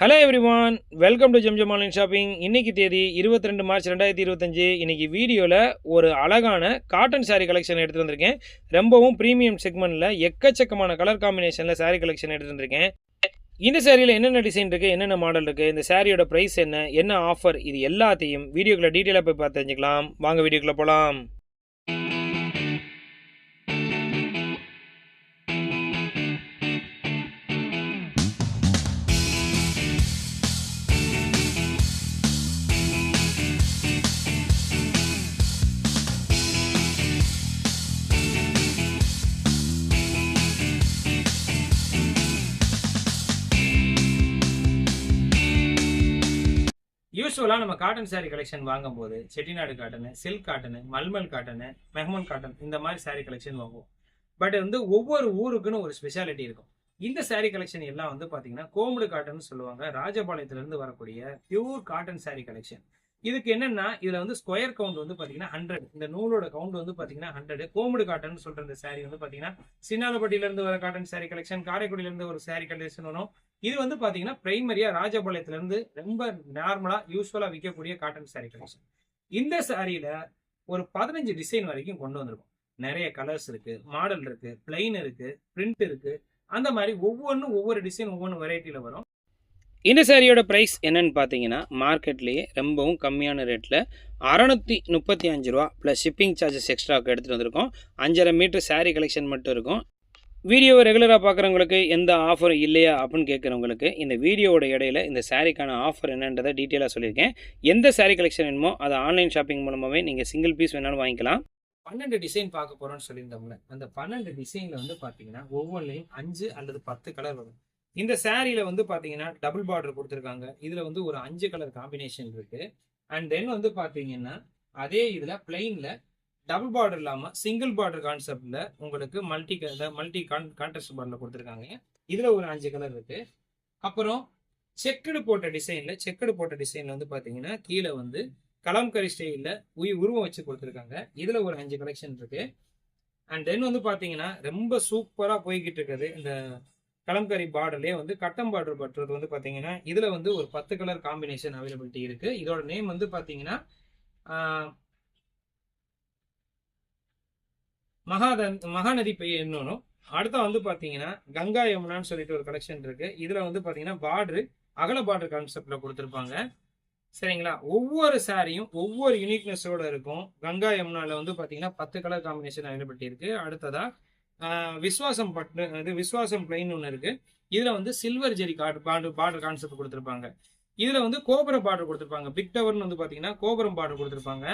Hello everyone welcome to Zamzam online shopping இன்னைக்கு தேதி இருபத்தி ரெண்டு மார்ச் ரெண்டாயிரத்தி இருபத்தஞ்சு. இன்றைக்கி வீடியோவில் ஒரு அழகான காட்டன் சாரீ கலெக்ஷன் எடுத்துகிட்டு வந்திருக்கேன். ரொம்பவும் ப்ரீமியம் செக்மெண்ட்டில் எக்கச்சக்கமான கலர் காம்பினேஷனில் சாரீ கலெக்ஷன் எடுத்துகிட்டு வந்திருக்கேன். இந்த சாரியில் என்னென்ன டிசைன் இருக்குது என்னென்ன மாடல் இருக்குது இந்த சாரியோட ப்ரைஸ் என்ன என்ன ஆஃபர் இது எல்லாத்தையும் வீடியோக்குள்ளே டீட்டெயிலாக போய் பார்த்து தெரிஞ்சுக்கலாம். வாங்க வீடியோக்குள்ளே போகலாம் யூஸ்வலாக நம்ம காட்டன் சாரீ கலெக்ஷன் வாங்கும்போது Chettinad cotton silk cotton mulmul cotton மெஹமன் cotton இந்த மாதிரி சாரீ கலெக்ஷன் வாங்குவோம். பட் வந்து ஒவ்வொரு ஊருக்குன்னு ஒரு ஸ்பெஷாலிட்டி இருக்கும். இந்த சாரீ கலெக்ஷன் எல்லாம் வந்து பார்த்தீங்கன்னா கோமுடு காட்டன் சொல்லுவாங்க. ராஜபாளையத்துலேருந்து வரக்கூடிய பியூர் காட்டன் சாரீ கலெக்ஷன் இதுக்கு என்னன்னா இதுல வந்து ஸ்கொயர் கவுண்ட் வந்து பாத்தீங்கன்னா ஹண்ட்ரட் இந்த நூலோட கவுண்ட் வந்து பாத்தீங்கன்னா ஹண்ட்ரட் கோமுடு காட்டன் சொல்ற இந்த சாரி வந்து பாத்தீங்கன்னா சின்னாலப்பட்டியில இருந்து வர காட்டன் சாரி கலெக்ஷன் காரைக்குடியில இருந்து ஒரு சாரி கலெக்ஷன் வரும். இது வந்து பாத்தீங்கன்னா பிரைமரியா ராஜபாளையத்துல இருந்து ரொம்ப நார்மலா யூஸ்வலா விற்கக்கூடிய காட்டன் சாரி கலெக்ஷன் இந்த சாரியில ஒரு பதினஞ்சு டிசைன் வரைக்கும் கொண்டு வந்திருக்கும். நிறைய கலர்ஸ் இருக்கு மாடல் இருக்கு பிளைன் இருக்கு பிரிண்ட் இருக்கு. அந்த மாதிரி ஒவ்வொன்றும் ஒவ்வொரு டிசைன் ஒவ்வொன்று வெரைட்டியில் வரும். இந்த சேரீயோட ப்ரைஸ் என்னன்னு பார்த்தீங்கன்னா மார்க்கெட்லேயே ரொம்பவும் கம்மியான ரேட்டில் அறநூற்றி முப்பத்தி அஞ்சு ரூபா ப்ளஸ் ஷிப்பிங் சார்ஜஸ் எக்ஸ்ட்ராக்கு எடுத்துகிட்டு வந்திருக்கோம். அஞ்சரை மீட்டர் சாரீ கலெக்ஷன் மட்டும் இருக்கும். வீடியோவை ரெகுலராக பார்க்குறவங்களுக்கு எந்த ஆஃபர் இல்லையா அப்படின்னு கேட்குறவங்களுக்கு இந்த வீடியோவோட இடையில இந்த சாரீக்கான ஆஃபர் என்னன்றதை டீட்டெயிலாக சொல்லியிருக்கேன். எந்த சாரீ கலெக்ஷன் வேணுமோ அதை ஆன்லைன் ஷாப்பிங் மூலமாகவே நீங்கள் சிங்கிள் பீஸ் வேணாலும் வாங்கிக்கலாம். பன்னெண்டு டிசைன் பார்க்க போகிறோன்னு சொல்லியிருந்தோம்ல அந்த பன்னெண்டு டிசைனில் வந்து பார்த்தீங்கன்னா ஒவ்வொன்றையும் அஞ்சு அல்லது பத்து கலர் வரும். இந்த சாரியில வந்து பார்த்தீங்கன்னா டபுள் பார்டர் கொடுத்துருக்காங்க. இதில் வந்து ஒரு அஞ்சு கலர் காம்பினேஷன் இருக்கு. அண்ட் தென் வந்து பார்த்தீங்கன்னா அதே இதில் பிளெயின்ல டபுள் பார்டர் இல்லாமல் சிங்கிள் பார்டர் கான்செப்ட்ல உங்களுக்கு மல்டி மல்டி கான் கான்ட்ராஸ்ட் பார்டரில் கொடுத்துருக்காங்க. இதில் ஒரு அஞ்சு கலர் இருக்கு. அப்புறம் செக்குடு போட்ட டிசைனில் செக்குடு போட்ட டிசைன்ல வந்து பார்த்தீங்கன்னா கீழே வந்து கலம்கரி ஸ்டைலில் உயிர் உருவம் வச்சு கொடுத்துருக்காங்க. இதில் ஒரு அஞ்சு கலெக்ஷன் இருக்கு. அண்ட் தென் வந்து பார்த்தீங்கன்னா ரொம்ப சூப்பராக போய்கிட்டு இருக்குது இந்த கலம்கரி பார்டர்லேயே வந்து கட்டம் பார்டர் பட்டுறது வந்து பார்த்தீங்கன்னா இதில் வந்து ஒரு பத்து கலர் காம்பினேஷன் அவைலபிலிட்டி இருக்கு. இதோட நேம் வந்து பார்த்தீங்கன்னா மகாத மகாநதி பெய்ய இன்னொன்று அடுத்த வந்து பார்த்தீங்கன்னா கங்கா யமுனான்னு சொல்லிட்டு ஒரு கலெக்ஷன் இருக்கு. இதில் வந்து பார்த்தீங்கன்னா பார்டரு அகல பார்டர் கான்செப்டில் கொடுத்துருப்பாங்க. சரிங்களா? ஒவ்வொரு சாரியும் ஒவ்வொரு யூனிக்னஸோட இருக்கும். கங்கா யமுனாவில் வந்து பார்த்தீங்கன்னா பத்து கலர் காம்பினேஷன் அவைலபிலிட்டி இருக்கு. அடுத்ததாக விஸ்வாசம் பட்டு இது விஸ்வாசம் பிளைன் ஒன்று இருக்கு. இதுல வந்து சில்வர் ஜெரி கார்டு பாண்டு பார்டர் கான்செப்ட் கொடுத்துருப்பாங்க. இதுல வந்து கோபுரம் பார்டர் கொடுத்துருப்பாங்க. பிக் டவர்னு வந்து பாத்தீங்கன்னா கோபுரம் பார்டர் கொடுத்துருப்பாங்க.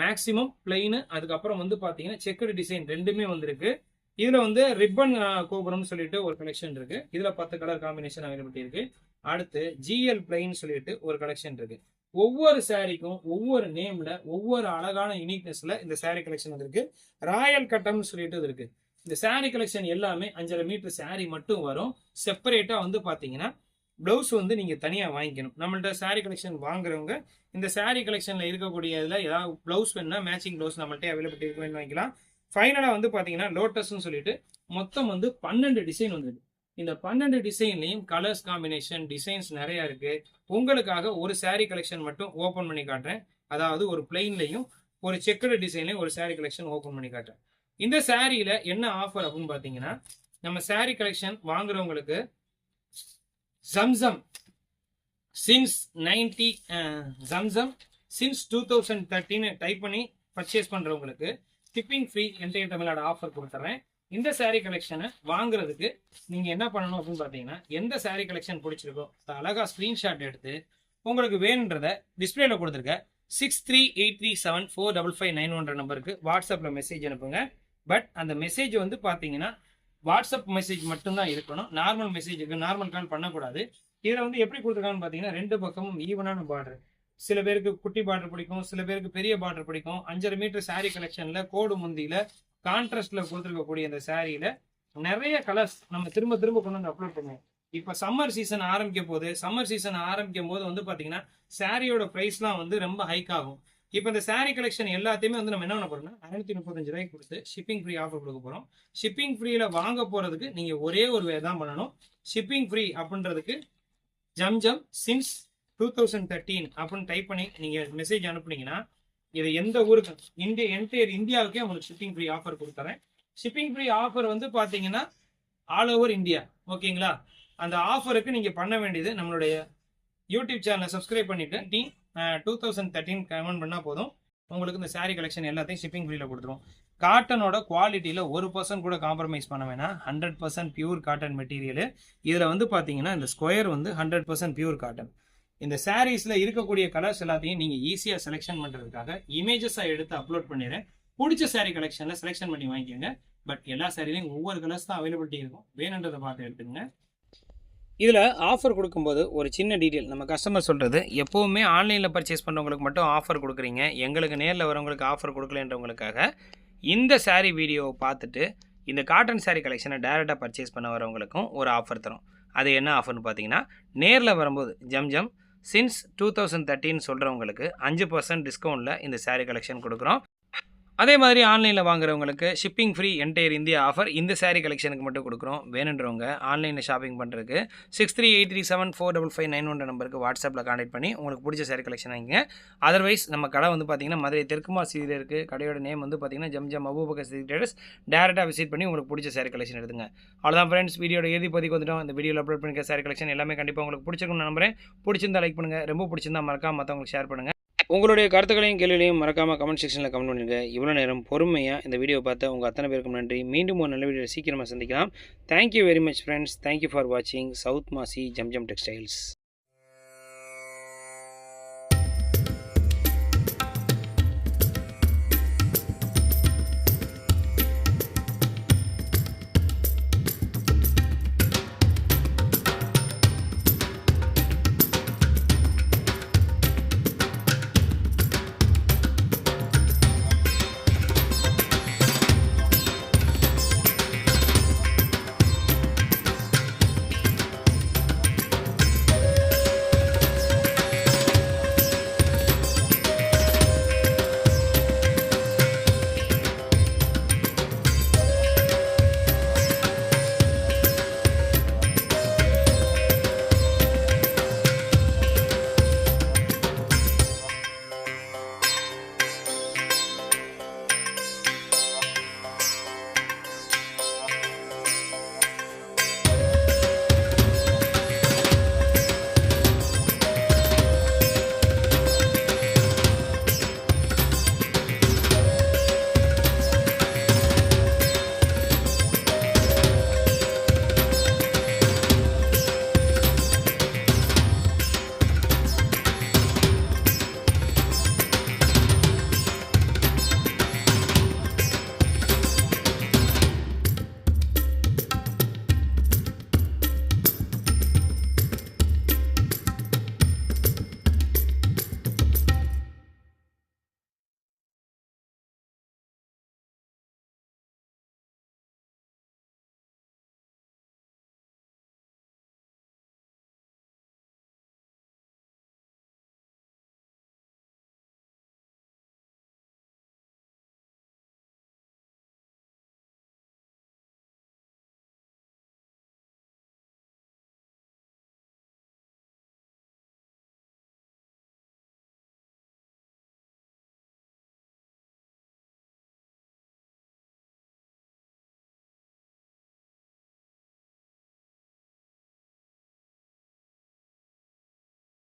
மேக்ஸிமம் பிளெயின் அதுக்கப்புறம் வந்து பாத்தீங்கன்னா செக்குடு டிசைன் ரெண்டுமே வந்திருக்கு. இதுல வந்து ரிப்பன் கோபுரம்னு சொல்லிட்டு ஒரு கலெக்ஷன் இருக்கு. இதுல பத்து கலர் காம்பினேஷன் அவைலபிலிட்டி இருக்கு. அடுத்து ஜிஎல் பிளைன் சொல்லிட்டு ஒரு கலெக்ஷன் இருக்கு. ஒவ்வொரு சாரிக்கும் ஒவ்வொரு நேம்ல ஒவ்வொரு அழகான யூனிக்னஸ்ல இந்த சாரி கலெக்ஷன் வந்திருக்கு. ராயல் கட்டம்னு சொல்லிட்டு இது இருக்கு. இந்த சாரீ கலெக்ஷன் எல்லாமே அஞ்சரை மீட்டர் சாரீ மட்டும் வரும். செப்பரேட்டாக வந்து பார்த்தீங்கன்னா ப்ளவுஸ் வந்து நீங்கள் தனியாக வாங்கிக்கணும். நம்மள்ட்ட சாரீ கலெக்ஷன் வாங்குறவங்க இந்த சாரீ கலெக்ஷனில் இருக்கக்கூடிய இதில் ஏதாவது ப்ளவுஸ் வேணுன்னா மேட்சிங் ப்ளவுஸ் நம்மள்ட்ட அவைலபிலிட்டி இருக்கு வேணும் வாங்கிக்கலாம். ஃபைனலாக வந்து பார்த்தீங்கன்னா லோட்டஸ்னு சொல்லிட்டு மொத்தம் வந்து பன்னெண்டு டிசைன் வந்துடுது இந்த பன்னெண்டு டிசைன்லையும் கலர்ஸ் காம்பினேஷன் டிசைன்ஸ் நிறையா இருக்குது உங்களுக்காக ஒரு சாரீ கலெக்ஷன் மட்டும் ஓப்பன் பண்ணி காட்டுறேன். அதாவது ஒரு பிளெயின்லையும் ஒரு செக்குடு டிசைன்லையும் ஒரு சாரீ கலெக்ஷன் ஓப்பன் பண்ணி காட்டுறேன். இந்த சாரியில என்ன ஆஃபர் அப்படின்னு பாத்தீங்கன்னா நம்ம சாரி கலெக்ஷன் வாங்குறவங்களுக்கு Zamzam since ninety Zamzam since two thousand தேர்ட்டின்னு type பண்ணி பர்ச்சேஸ் பண்றவங்களுக்கு shipping free entire Tamil Nadu offer கொடுத்துறேன். இந்த saree கலெக்ஷனை வாங்குறதுக்கு நீங்க என்ன பண்ணணும் அப்படின்னு பாத்தீங்கன்னா எந்த saree கலெக்ஷன் பிடிச்சிருக்கோ அதை அழகா ஸ்கிரீன்ஷாட் எடுத்து உங்களுக்கு வேணுன்றத டிஸ்பிளேல கொடுத்துருக்க six three eight three seven four double five nine ஒன்ற நம்பருக்கு வாட்ஸ்அப்பில் மெசேஜ் அனுப்புங்க. பட் அந்த மெசேஜ் வந்து பார்த்தீங்கன்னா வாட்ஸ்அப் மெசேஜ் மட்டும்தான் இருக்கணும். நார்மல் மெசேஜுக்கு நார்மல் கால் பண்ணக்கூடாது. இதில் வந்து எப்படி கொடுத்துருக்காங்கன்னு பார்த்தீங்கன்னா ரெண்டு பக்கமும் ஈவனான பார்டர் சில பேருக்கு குட்டி பார்டர் பிடிக்கும் சில பேருக்கு பெரிய பார்டர் பிடிக்கும். அஞ்சரை மீட்டர் சாரீ கலெக்ஷனில் கோடு முந்தியில் கான்ட்ராஸ்டில் கொடுத்துருக்கக்கூடிய அந்த சாரியில் நிறைய கலர்ஸ் நம்ம திரும்ப திரும்ப கொண்டு வந்து அப்லோட் பண்ணுவோம். இப்போ சம்மர் சீசன் ஆரம்பிக்க போது சம்மர் சீசன் ஆரம்பிக்கும் போது வந்து பார்த்தீங்கன்னா சாரியோட ப்ரைஸ்லாம் வந்து ரொம்ப ஹைக் ஆகும். இப்போ இந்த saree கலெக்ஷன் எல்லாத்தையுமே வந்து நம்ம என்ன பண்ண போறோம்னா அறுநூத்தி முப்பத்தஞ்சு ரூபாய்க்கு கொடுத்து ஷிப்பிங் ஃப்ரீ ஆஃபர் கொடுக்க போறோம். ஷிப்பிங் ஃப்ரீயில் வாங்க போறதுக்கு நீங்க ஒரே ஒரு வே தான் பண்ணணும். ஷிப்பிங் ஃப்ரீ அப்படின்றதுக்கு Zamzam since two thousand thirteen அப்படின்னு டைப் பண்ணி நீங்கள் மெசேஜ் அனுப்புனீங்கன்னா இது எந்த ஊருக்கு இந்திய என்டையர் இந்தியாவுக்கே உங்களுக்கு ஷிப்பிங் ஃப்ரீ ஆஃபர் கொடுத்துறேன். ஷிப்பிங் ஃப்ரீ ஆஃபர் வந்து பார்த்தீங்கன்னா ஆல் ஓவர் இந்தியா ஓகேங்களா அந்த ஆஃபருக்கு நீங்கள் பண்ண வேண்டியது நம்மளுடைய யூடியூப் சேனலை சப்ஸ்கிரைப் பண்ணிட்டு டூ தௌசண்ட் தேர்ட்டின் கமெண்ட் பண்ணால் போதும். உங்களுக்கு இந்த சாரீ கலெக்ஷன் எல்லாத்தையும் ஷிப்பிங் ஃப்ரீயில் கொடுத்துருவோம். காட்டனோட குவாலிட்டியில் ஒரு பர்சன்ட் கூட காம்ப்ரமைஸ் பண்ண வேணாம். Hundred percent pure cotton material இதில் வந்து பார்த்தீங்கன்னா இந்த ஸ்கொயர் வந்து ஹண்ட்ரட் பர்சன்ட் பியூர் காட்டன் இந்த சாரீஸில் இருக்கக்கூடிய கலர்ஸ் எல்லாத்தையும் நீங்கள் ஈஸியாக செலெக்ஷன் பண்ணுறதுக்காக இமேஜஸாக எடுத்து அப்லோட் பண்ணிடுறேன். பிடிச்ச சாரீ கலெக்ஷனில் செலெக்ஷன் பண்ணி வாங்கிக்கோங்க. பட் எல்லா சாரிலையும் ஒவ்வொரு கலர்ஸ் தான் அவைலபிலிட்டி இருக்கும். வேணுன்றதை பார்த்து எடுத்துங்க இதில் ஆஃபர் கொடுக்கும்போது ஒரு சின்ன டீட்டெயில் நம்ம கஸ்டமர் சொல்கிறது எப்போவுமே ஆன்லைனில் பர்ச்சேஸ் பண்ணுறவங்களுக்கு மட்டும் ஆஃபர் கொடுக்குறீங்க. எங்களுக்கு நேரில் வரவங்களுக்கு ஆஃபர் கொடுக்கலன்றவங்களுக்காக இந்த சாரீ வீடியோவை பார்த்துட்டு இந்த காட்டன் சாரீ கலெக்ஷனை டேரெக்டாக பர்ச்சேஸ் பண்ண வரவங்களுக்கும் ஒரு ஆஃபர் தரும். அது என்ன ஆஃபர்னு பார்த்தீங்கன்னா நேரில் வரும்போது Zamzam since two thousand தேர்ட்டின்னு சொல்கிறவங்களுக்கு அஞ்சு பர்சன்ட் டிஸ்கவுண்ட்டில் இந்த சாரீ கலெக்ஷன் கொடுக்குறோம். அதே மாதிரி ஆன்லைனில் வாங்குறவங்களுக்கு shipping free entire India offer இந்த சாரீ கலெக்ஷனுக்கு மட்டும் கொடுக்குறோம். வேணுன்றவங்க ஆன்லைனில் ஷாப்பிங் பண்ணுறதுக்கு six three eight three seven four double five nine one நம்பருக்கு வாட்ஸ்அப்பில் கான்டாக்ட் பண்ணி உங்களுக்கு பிடிச்ச சாரீ கலெக்ஷன் வாங்கிங்க. அதர்வைஸ் நம்ம கடை வந்து பார்த்தீங்கன்னா மதுரை தெற்குமா சீதியில் இருக்குது கடையோட நேம் வந்து பார்த்தீங்கன்னா ஜம்ஜம் ஜம் சீதி ட்ரேடர்ஸ் டேரெக்டாக விசிட் பண்ணி உங்களுக்கு பிடிச்ச சாரீ கலெக்ஷன் எடுத்துங்க. அவ்வளோதான் ஃப்ரெண்ட்ஸ் வீடியோட இறுதி பதிக்கு வந்துட்டோம். இந்த வீடியோவில் அப்லோட் பண்ணிக்க சாரீ கலெக்ஷன் எல்லாமே கண்டிப்பாக உங்களுக்கு பிடிச்சிருக்கும்னு நம்புறேன். பிடிச்சிருந்தா லைக் பண்ணுங்கள் ரொம்ப பிடிச்சிருந்தா மறக்காம மற்றவங்களுக்கு ஷேர் பண்ணுங்கள் உங்களுடைய கருத்துக்களையும் கேள்விகளையும் மறக்காமல் கமெண்ட் செக்ஷனில் கமெண்ட் பண்ணுங்கள் இவ்வளோ நேரம் பொறுமையாக இந்த வீடியோ பார்த்த உங்கள் அத்தனை பேருக்கும் நன்றி. மீண்டும் ஒரு நல்ல வீடியோ சீக்கிரமாக சந்திக்கலாம். Thank you very much friends thank you for வாட்சிங் சவுத் மாசி ஜம்ஜம் டெக்ஸ்டைல்ஸ்